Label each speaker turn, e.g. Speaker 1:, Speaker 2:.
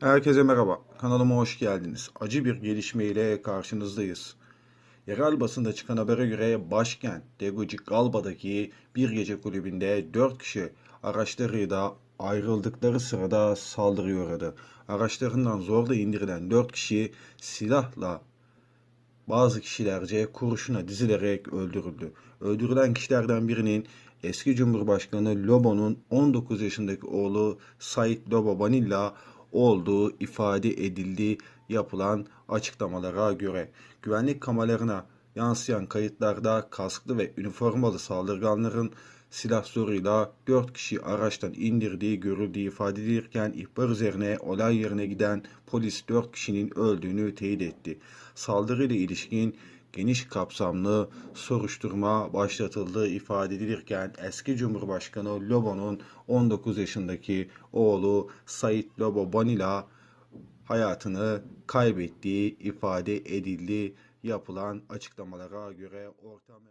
Speaker 1: Herkese merhaba. Kanalıma hoş geldiniz. Acı bir gelişme ile karşınızdayız. Yerel basında çıkan habere göre başkent Tegucigalpa'daki bir gece kulübünde 4 kişi araçlarıyla ayrıldıkları sırada saldırıya uğradı. Araçlarından zorla indirilen 4 kişi silahla bazı kişilerce kurşuna dizilerek öldürüldü. Öldürülen kişilerden birinin eski Cumhurbaşkanı Lobo'nun 19 yaşındaki oğlu Sait Lobo Banilla olduğu ifade edildi yapılan açıklamalara göre. Güvenlik kameralarına yansıyan kayıtlarda kasklı ve üniformalı saldırganların silah zoruyla 4 kişi araçtan indirdiği görüldüğü ifade edilirken ihbar üzerine olay yerine giden polis 4 kişinin öldüğünü teyit etti. Saldırıyla ilişkin geniş kapsamlı soruşturma başlatıldığı ifade edilirken eski Cumhurbaşkanı Lobo'nun 19 yaşındaki oğlu Sait Lobo Banila hayatını kaybettiği ifade edildi yapılan açıklamalara göre ortam